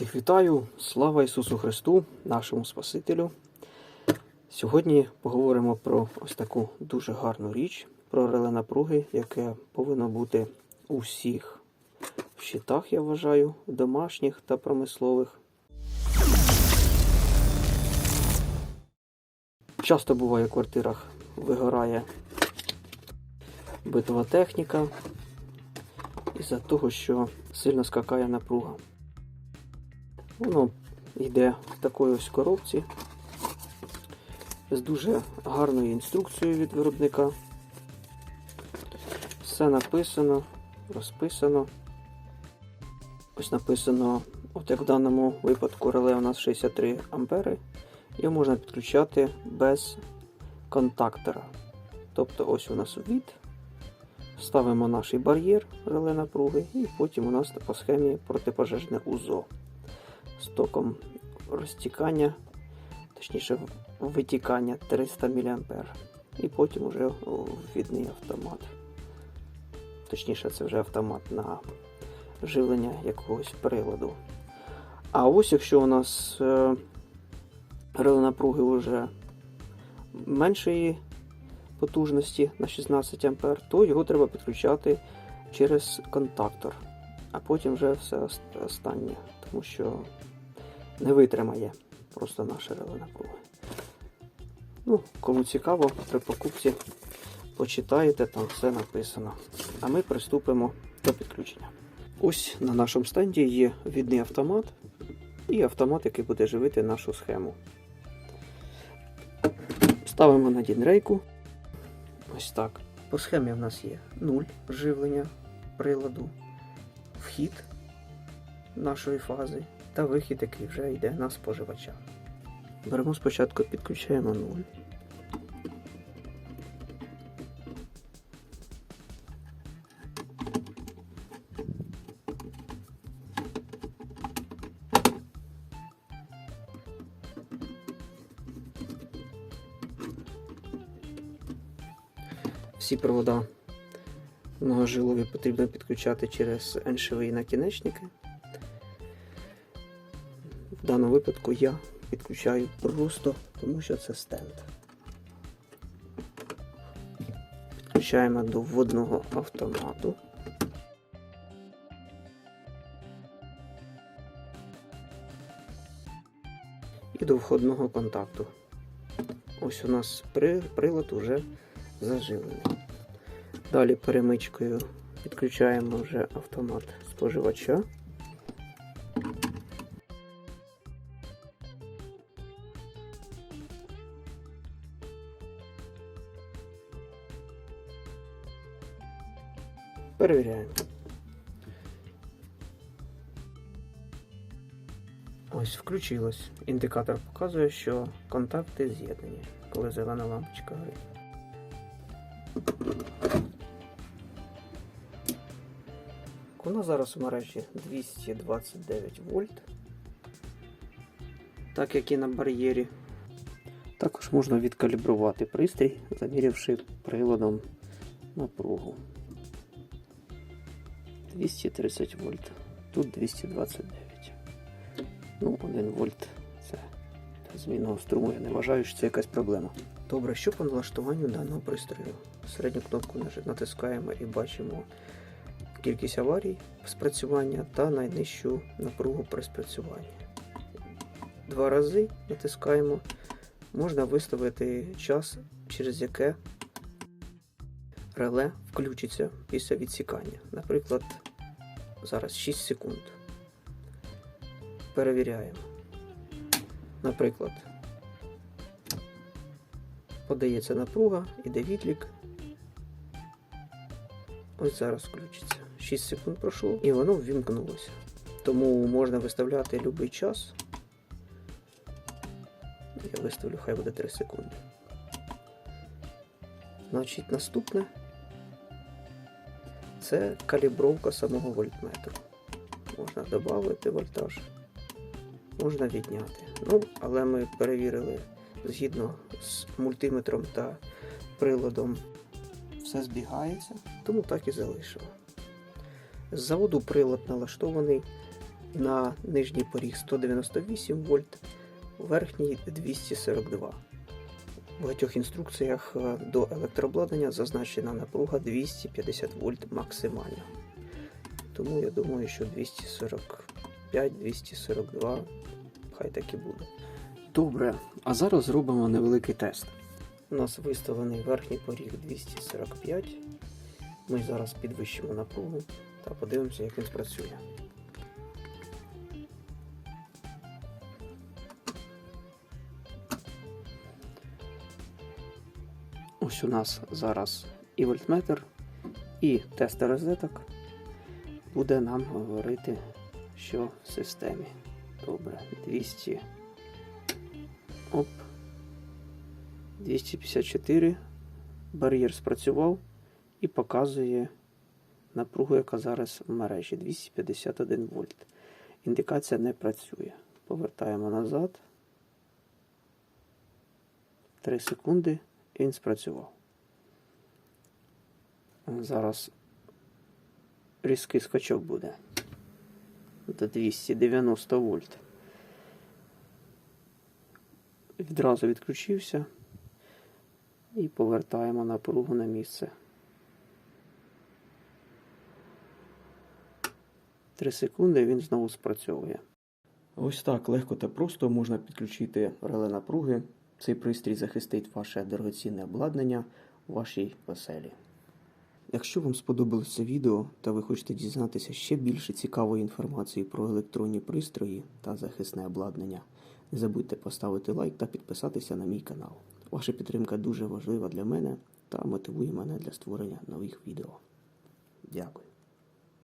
Всіх вітаю! Слава Ісусу Христу, нашому Спасителю. Сьогодні поговоримо про ось таку дуже гарну річ, про реле напруги, яке повинно бути у всіх щитах, я вважаю, домашніх та промислових. Часто буває в квартирах вигорає битова техніка із-за того, що сильно скакає напруга. Воно йде в такій ось коробці з дуже гарною інструкцією від виробника. Все написано, розписано. Ось написано, от як в даному випадку реле у нас 63 ампери, його можна підключати без контактора. Тобто ось у нас від, ставимо наш бар'єр реле напруги, і потім у нас по схемі протипожежне УЗО з током розтікання, точніше витікання 300 мА. І потім вже ввідний автомат. Точніше, це вже автомат на живлення якогось приладу. А ось якщо у нас е, реле напруги вже меншої потужності на 16 А, то його треба підключати через контактор, а потім вже все останнє, тому що не витримає просто наше реле. Ну, кому цікаво, при покупці почитаєте, там все написано. А ми приступимо до підключення. Ось на нашому стенді є відний автомат і автомат, який буде живити нашу схему. Ставимо на дінрейку. Ось так. По схемі в нас є 0 живлення приладу, вхід нашої фази та вихід, який вже йде на споживача. Беремо спочатку, підключаємо 0. Всі провода многожилові потрібно підключати через NШVI накінечники. Даному випадку я підключаю просто, тому що це стенд. Підключаємо до вводного автомату. І до входного контакту. Ось у нас прилад уже заживлений. Далі перемичкою підключаємо вже автомат споживача. Перевіряємо. Ось включилось. Індикатор показує, що контакти з'єднані, коли зелена лампочка горить. Нас зараз у мережі 229 вольт, так як і на бар'єрі. Також можна відкалібрувати пристрій, замірявши приладом напругу. 230 вольт, тут 229. Ну, 1 вольт це змінного струму. Я не вважаю, що це якась проблема. Добре, що по налаштуванню даного пристрою? Середню кнопку натискаємо і бачимо кількість аварій спрацювання та найнижчу напругу при спрацюванні. Два рази натискаємо. Можна виставити час, через яке реле включиться після відсікання. Наприклад, зараз 6 секунд. Перевіряємо. Наприклад, подається напруга, іде відлік. Ось зараз включиться. 6 секунд пройшло і воно ввімкнулося. Тому можна виставляти будь-який час. Я виставлю, хай буде 3 секунди. Значить, наступне це калібровка самого вольтметру. Можна додати вольтаж, можна відняти. Ну, але ми перевірили згідно з мультиметром та приладом все збігається, тому так і залишимо. З заводу прилад налаштований на нижній поріг 198 вольт, верхній 242. В багатьох інструкціях е, до електрообладнання зазначена напруга 250 вольт максимально. Тому я думаю, що 245-242 хай так і буде. Добре, а зараз зробимо невеликий тест. У нас виставлений верхній поріг 245. Ми зараз підвищимо напругу та подивимося, як він спрацює. Ось у нас зараз і вольтметр, і тестер розеток буде нам говорити, що в системі. Добре, 200. Оп. 254. Бар'єр спрацював і показує напругу, яка зараз в мережі 251 вольт. Індикація не працює. Повертаємо назад. 3 секунди він спрацював. Зараз різкий скачок буде до 290 вольт. Відразу відключився і повертаємо напругу на місце. 3 секунди він знову спрацьовує. Ось так легко та просто можна підключити реле напруги. Цей пристрій захистить ваше дорогоцінне обладнання у вашій оселі. Якщо вам сподобалось це відео та ви хочете дізнатися ще більше цікавої інформації про електронні пристрої та захисне обладнання, не забудьте поставити лайк та підписатися на мій канал. Ваша підтримка дуже важлива для мене та мотивує мене для створення нових відео. Дякую.